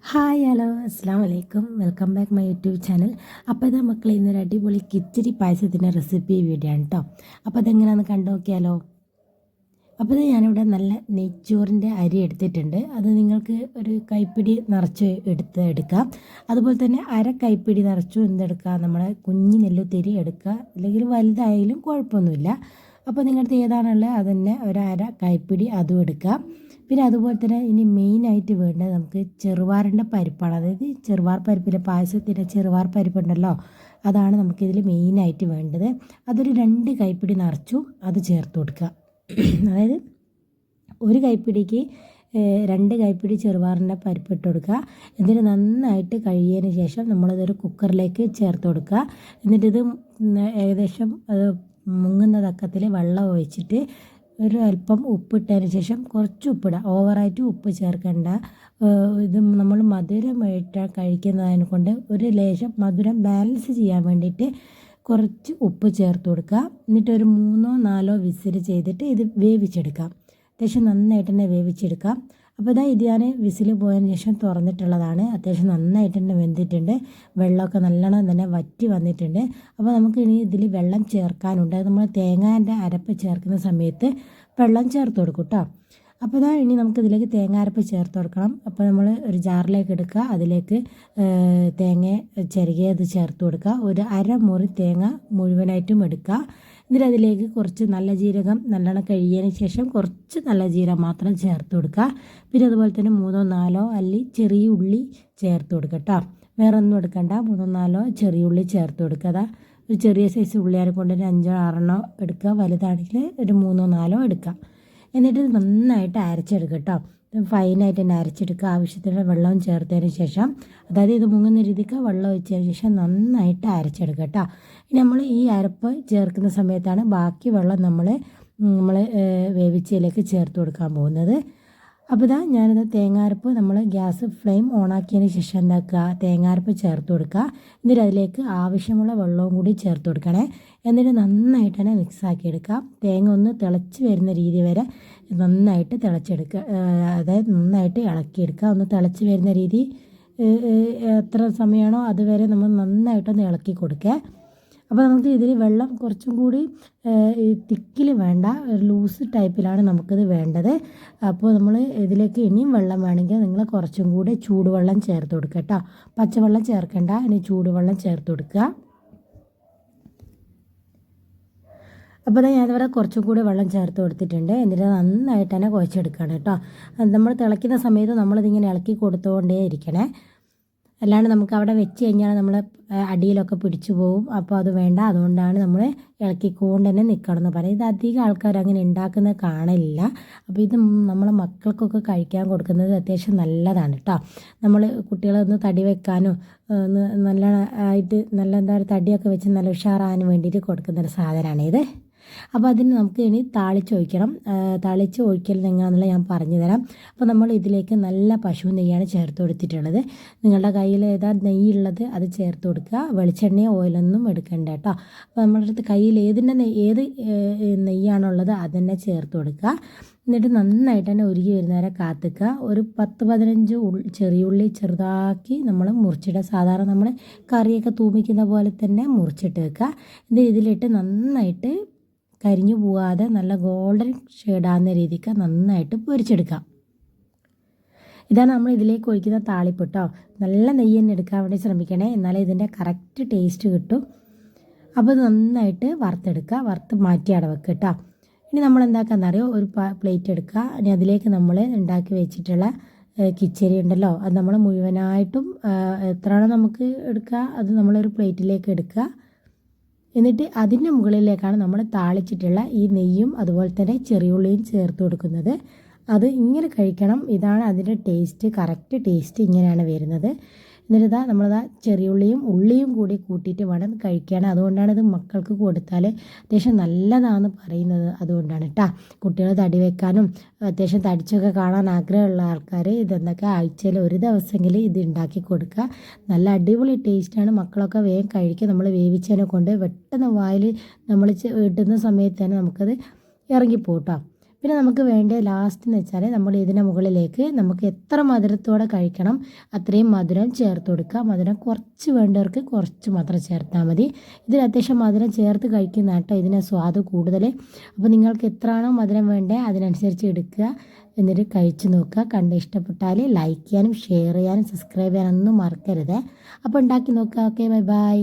Hi hello അസ്സാം വലൈക്കും welcome back my YouTube channel അപ്പോൾ ഇതാ മക്കളെ ഇന്നൊരു അടിപൊളി കിച്ചടി പായസത്തിന്റെ റെസിപ്പി വീഡിയോ ആണ് കേട്ടോ അപ്പോൾ അതെങ്ങനെയാണെന്ന് കണ്ടു നോക്കിയാലോ? അപ്പോൾ ഇത് ഞാനിവിടെ നല്ല നെയ്ച്ചോറിന്റെ അരി എടുത്തിട്ടുണ്ട്. അത് നിങ്ങൾക്ക് ഒരു കൈപ്പിടി നിറച്ച് എടുത്ത് എടുക്കാം. അതുപോലെ തന്നെ അര കൈപ്പിടി നിറച്ചു എന്തെടുക്കുക നമ്മുടെ കുഞ്ഞി നെല്ലുത്തിരി എടുക്കുക. അല്ലെങ്കിൽ വലുതായാലും കുഴപ്പമൊന്നുമില്ല. അപ്പോൾ നിങ്ങളുടെ ഏതാണുള്ളത്? അത് തന്നെ ഒരു അര കൈപ്പിടി അതും എടുക്കാം. പിന്നെ അതുപോലെ തന്നെ ഇനി മെയിനായിട്ട് വേണ്ടത് നമുക്ക് ചെറുവാറിന്റെ പരിപ്പാണ്. അതായത് ചെറുവാർ പരിപ്പിലെ പായസത്തിന്റെ ചെറുവാർ പരിപ്പുണ്ടല്ലോ അതാണ് നമുക്കിതിൽ മെയിനായിട്ട് വേണ്ടത്. അതൊരു രണ്ട് കൈപ്പിടി നിറച്ചു അത് ചേർത്ത് കൊടുക്കുക. അതായത് ഒരു കൈപ്പിടിക്ക് രണ്ട് കൈപ്പിടി ചെറുവാറിന്റെ പരിപ്പ് ഇട്ട് കൊടുക്കുക. എന്നിട്ട് നന്നായിട്ട് കഴിയതിന് ശേഷം നമ്മളതൊരു കുക്കറിലേക്ക് ചേർത്ത് കൊടുക്കുക. എന്നിട്ടിത് ഏകദേശം മുങ്ങുന്ന തക്കത്തിൽ വെള്ളം ഒഴിച്ചിട്ട് ഒരു അല്പം ഉപ്പിട്ടതിന് ശേഷം കുറച്ച് ഉപ്പിടുക ഓവറായിട്ട് ഉപ്പ് ചേർക്കണ്ട. ഇത് നമ്മൾ മധുരമായിട്ട് കഴിക്കുന്നതിനെ കൊണ്ട് ഒരു ലേശം മധുരം ബാലൻസ് ചെയ്യാൻ വേണ്ടിയിട്ട് കുറച്ച് ഉപ്പ് ചേർത്ത് കൊടുക്കുക. എന്നിട്ട് ഒരു മൂന്നോ നാലോ വിസിൽ ചെയ്തിട്ട് ഇത് വേവിച്ചെടുക്കാം. അത്യാവശ്യം നന്നായിട്ട് തന്നെ വേവിച്ചെടുക്കാം. അപ്പോൾ ഇതാ ഇത് ഞാൻ വിസിൽ പോയതിന് ശേഷം തുറന്നിട്ടുള്ളതാണ്. അത്യാവശ്യം നന്നായിട്ട് തന്നെ വെന്തിട്ടുണ്ട്. വെള്ളമൊക്കെ നല്ലോണം തന്നെ വറ്റി വന്നിട്ടുണ്ട്. അപ്പോൾ നമുക്ക് ഇനി ഇതിൽ വെള്ളം ചേർക്കാനുണ്ട്. നമ്മൾ തേങ്ങാന്റെ അരപ്പ് ചേർക്കുന്ന സമയത്ത് വെള്ളം ചേർത്ത് കൊടുക്കും കേട്ടോ അപ്പോൾ ഇതാ ഇനി നമുക്ക് ഇതിലേക്ക് തേങ്ങ അരപ്പ് ചേർത്ത് കൊടുക്കണം. അപ്പോൾ നമ്മൾ ഒരു ജാറിലേക്ക് എടുക്കുക. അതിലേക്ക് തേങ്ങ ചിരകിയത് ചേർത്ത് കൊടുക്കുക. ഒരു അരമുറി തേങ്ങ മുഴുവനായിട്ടും എടുക്കുക. എന്നിട്ട് അതിലേക്ക് കുറച്ച് നല്ല ജീരകം നല്ലോണം കഴിയതിന് ശേഷം കുറച്ച് നല്ല ജീരകം മാത്രം ചേർത്ത് കൊടുക്കുക. പിന്നെ അതുപോലെ തന്നെ മൂന്നോ നാലോ അല്ലി ചെറിയ ഉള്ളി ചേർത്ത് കൊടുക്കുക കേട്ടോ. വേറെ ഒന്നും എടുക്കണ്ട. മൂന്നോ നാലോ ചെറിയ ഉള്ളി ചേർത്ത് കൊടുക്കുക. ഒരു ചെറിയ സൈസ് ഉള്ളിയാരെ കൊണ്ട് ഒരു അഞ്ചോ ആറെണ്ണോ എടുക്കുക. വലുതാണെങ്കിൽ ഒരു മൂന്നോ നാലോ എടുക്കുക. എന്നിട്ട് നന്നായിട്ട് അരച്ചെടുക്കുക കേട്ടോ. ഫൈനായിട്ട് തന്നെ അരച്ചെടുക്കുക ആവശ്യത്തിന് വെള്ളവും ചേർത്തതിന് ശേഷം അതായത് ഇത് മുങ്ങുന്ന രീതിക്ക് വെള്ളം ഒഴിച്ചതിന് ശേഷം നന്നായിട്ട് അരച്ചെടുക്കുക കേട്ടോ നമ്മൾ ഈ അരപ്പ് ചേർക്കുന്ന സമയത്താണ് ബാക്കി വെള്ളം നമ്മൾ നമ്മൾ വേവിച്ചതിലേക്ക് ചേർത്ത് കൊടുക്കാൻ പോകുന്നത്. അപ്പോൾ ഇതാ ഞാനിത് തേങ്ങാരപ്പ് നമ്മൾ ഗ്യാസ് ഫ്ലെയിം ഓണാക്കിയതിന് ശേഷം എന്താക്കുക? തേങ്ങാരപ്പ് ചേർത്ത് കൊടുക്കുക. എന്നിട്ട് അതിലേക്ക് ആവശ്യമുള്ള വെള്ളവും കൂടി ചേർത്ത് കൊടുക്കണേ. എന്നിട്ട് നന്നായിട്ട് തന്നെ മിക്സാക്കി എടുക്കുക തേങ്ങ ഒന്ന് തിളച്ച് വരുന്ന രീതി വരെ നന്നായിട്ട് തിളച്ചെടുക്കുക അതായത് നന്നായിട്ട് ഇളക്കിയെടുക്കുക ഒന്ന് തിളച്ച് വരുന്ന രീതി എത്ര സമയമാണോ അതുവരെ നമ്മൾ നന്നായിട്ടൊന്ന് ഇളക്കി കൊടുക്കുക അപ്പോൾ നമുക്ക് ഇതിൽ വെള്ളം കുറച്ചും കൂടി തിക്കിൽ വേണ്ട ലൂസ് ടൈപ്പിലാണ് നമുക്കിത് വേണ്ടത്. അപ്പോൾ നമ്മൾ ഇതിലേക്ക് ഇനിയും വെള്ളം വേണമെങ്കിൽ നിങ്ങൾ കുറച്ചും കൂടി ചൂടുവെള്ളം ചേർത്ത് കൊടുക്കുക കേട്ടോ പച്ചവെള്ളം ചേർക്കേണ്ട ഇനി ചൂടുവെള്ളം ചേർത്ത് കൊടുക്കുക അപ്പോൾ ഞാൻ ഞാനിവിടെ കുറച്ചും കൂടി വെള്ളം ചേർത്ത് കൊടുത്തിട്ടുണ്ട്. എന്നിട്ട് നന്നായിട്ട് തന്നെ കുഴച്ചെടുക്കുകയാണ് കേട്ടോ. നമ്മൾ തിളയ്ക്കുന്ന സമയത്ത് നമ്മളിതിങ്ങനെ ഇളക്കി കൊടുത്തുകൊണ്ടേ ഇരിക്കണേ. അല്ലാണ്ട് നമുക്ക് അവിടെ വെച്ച് കഴിഞ്ഞാൽ നമ്മൾ അടിയിലൊക്കെ പിടിച്ചു പോകും അപ്പോൾ അത് വേണ്ട. അതുകൊണ്ടാണ് നമ്മൾ ഇളക്കിക്കൊണ്ട് തന്നെ നിൽക്കണം എന്ന് പറയും ഇത് അധികം ആൾക്കാർ അങ്ങനെ ഉണ്ടാക്കുന്നത് കാണില്ല. അപ്പോൾ ഇത് നമ്മളെ മക്കൾക്കൊക്കെ കഴിക്കാൻ കൊടുക്കുന്നത് അത്യാവശ്യം നല്ലതാണ് കേട്ടോ. നമ്മൾ കുട്ടികളൊന്ന് തടി വെക്കാനോ ഒന്ന് നല്ല ആയിട്ട് നല്ല എന്താ പറയുക തടിയൊക്കെ വെച്ച് നല്ല ഉഷാറാകാൻ വേണ്ടിയിട്ട് കൊടുക്കുന്നൊരു സാധനമാണിത് അപ്പോൾ അതിന് നമുക്ക് ഇനി താളിച്ച് ഒഴിക്കണം. താളിച്ച് ഒഴിക്കൽ എങ്ങനെയാണെന്നുള്ള ഞാൻ പറഞ്ഞു തരാം അപ്പോൾ നമ്മൾ ഇതിലേക്ക് നല്ല പശു നെയ്യാണ് ചേർത്ത് കൊടുത്തിട്ടുള്ളത്. നിങ്ങളുടെ കയ്യിൽ ഏതാ നെയ്യ് ഉള്ളത് അത് ചേർത്ത് കൊടുക്കുക. വെളിച്ചെണ്ണയോ ഓയിലൊന്നും എടുക്കണ്ട കേട്ടോ. അപ്പോൾ നമ്മുടെ അടുത്ത് കയ്യിൽ ഏതിന്റെ നെയ്യ് ഏത് നെയ്യാണുള്ളത് അത് തന്നെ ചേർത്ത് കൊടുക്കുക. എന്നിട്ട് നന്നായിട്ട് തന്നെ ഉരുകി വരുന്നവരെ കാത്തുക്കുക. ഒരു പത്ത് പതിനഞ്ച് ചെറിയുള്ളി ചെറുതാക്കി നമ്മൾ മുറിച്ചിടുക. സാധാരണ നമ്മൾ കറിയൊക്കെ തൂമിക്കുന്ന പോലെ തന്നെ മുറിച്ചിട്ട് വെക്കുക. ഇത് ഇതിലിട്ട് നന്നായിട്ട് കരിഞ്ഞു പോകാതെ നല്ല ഗോൾഡൻ ഷെയ്ഡാകുന്ന രീതിക്ക് നന്നായിട്ട് പൊരിച്ചെടുക്കാം. ഇതാണ് നമ്മൾ ഇതിലേക്ക് ഒഴിക്കുന്ന താളിപ്പൊട്ടോ നല്ല നെയ്യ് തന്നെ എടുക്കാൻ വേണ്ടി ശ്രമിക്കണേ. എന്നാലേ ഇതിന്റെ കറക്റ്റ് ടേസ്റ്റ് കിട്ടും. അപ്പോൾ നന്നായിട്ട് വറുത്തെടുക്കുക. വറുത്ത് മാറ്റി അടവെക്കുക കേട്ടോ ഇനി നമ്മൾ എന്താക്കാന്ന് അറിയോ? ഒരു പ്ലേറ്റ് എടുക്കുക. ഇനി അതിലേക്ക് നമ്മൾ ഉണ്ടാക്കി വെച്ചിട്ടുള്ള കിച്ചരി ഉണ്ടല്ലോ. അത് നമ്മൾ മുഴുവനായിട്ടും എത്രയാണോ നമുക്ക് എടുക്കുക. അത് നമ്മളൊരു പ്ലേറ്റിലേക്ക് എടുക്കുക. എന്നിട്ട് അതിന്റെ മുകളിലേക്കാണ് നമ്മൾ താളിച്ചിട്ടുള്ള ഈ നെയ്യും അതുപോലെ തന്നെ ചെറിയുള്ളിയും ചേർത്ത് കൊടുക്കുന്നത്. അത് ഇങ്ങനെ കഴിക്കണം. ഇതാണ് അതിന്റെ ടേസ്റ്റ് കറക്റ്റ് ടേസ്റ്റ് ഇങ്ങനെയാണ് വരുന്നത്. എന്നിട്ട് നമ്മളിതാ ചെറിയുള്ളിയും ഉള്ളിയും കൂടി കൂട്ടിയിട്ട് വേണം കഴിക്കാൻ അതുകൊണ്ടാണ് ഇത് മക്കൾക്ക് കൊടുത്താൽ അത്യാവശ്യം നല്ലതാണെന്ന് പറയുന്നത് അതുകൊണ്ടാണ് കേട്ടോ കുട്ടികൾ തടി വെക്കാനും അത്യാവശ്യം തടിച്ചൊക്കെ കാണാൻ ആഗ്രഹമുള്ള ആൾക്കാർ ഇതെന്തൊക്കെ ആഴ്ചയിൽ ഒരു ദിവസമെങ്കിലും ഇത് ഉണ്ടാക്കി കൊടുക്കുക. നല്ല അടിപൊളി ടേസ്റ്റാണ് മക്കളൊക്കെ വേഗം കഴിക്കുക നമ്മൾ വേവിച്ചതിനെ കൊണ്ട് പെട്ടെന്ന് വായിൽ നമ്മൾ ഇട്ടുന്ന സമയത്ത് തന്നെ നമുക്കത് ഇറങ്ങിപ്പോട്ടോ പിന്നെ നമുക്ക് വേണ്ട ലാസ്റ്റ് എന്ന് വെച്ചാൽ നമ്മൾ ഇതിന്റെ മുകളിലേക്ക് നമുക്ക് എത്ര മധുരത്തോടെ കഴിക്കണം അത്രയും മധുരം ചേർത്ത് കൊടുക്കുക. മധുരം കുറച്ച് വേണ്ടവർക്ക് കുറച്ച് മാത്രം ചേർത്താൽ മതി. ഇതിൽ അത്യാവശ്യം മധുരം ചേർത്ത് കഴിക്കുന്ന കേട്ടോ ഇതിന് സ്വാദ് കൂടുതൽ അപ്പോൾ നിങ്ങൾക്ക് എത്രയാണോ മധുരം വേണ്ടത് അതിനനുസരിച്ച് എടുക്കുക എന്നിട്ട് കഴിച്ചു നോക്കുക. കണ്ട് ഇഷ്ടപ്പെട്ടാൽ ലൈക്ക് ചെയ്യാനും ഷെയർ ചെയ്യാനും സബ്സ്ക്രൈബ് ചെയ്യാനൊന്നും മറക്കരുത്. അപ്പോൾ ഉണ്ടാക്കി നോക്കുക. Okay bye bye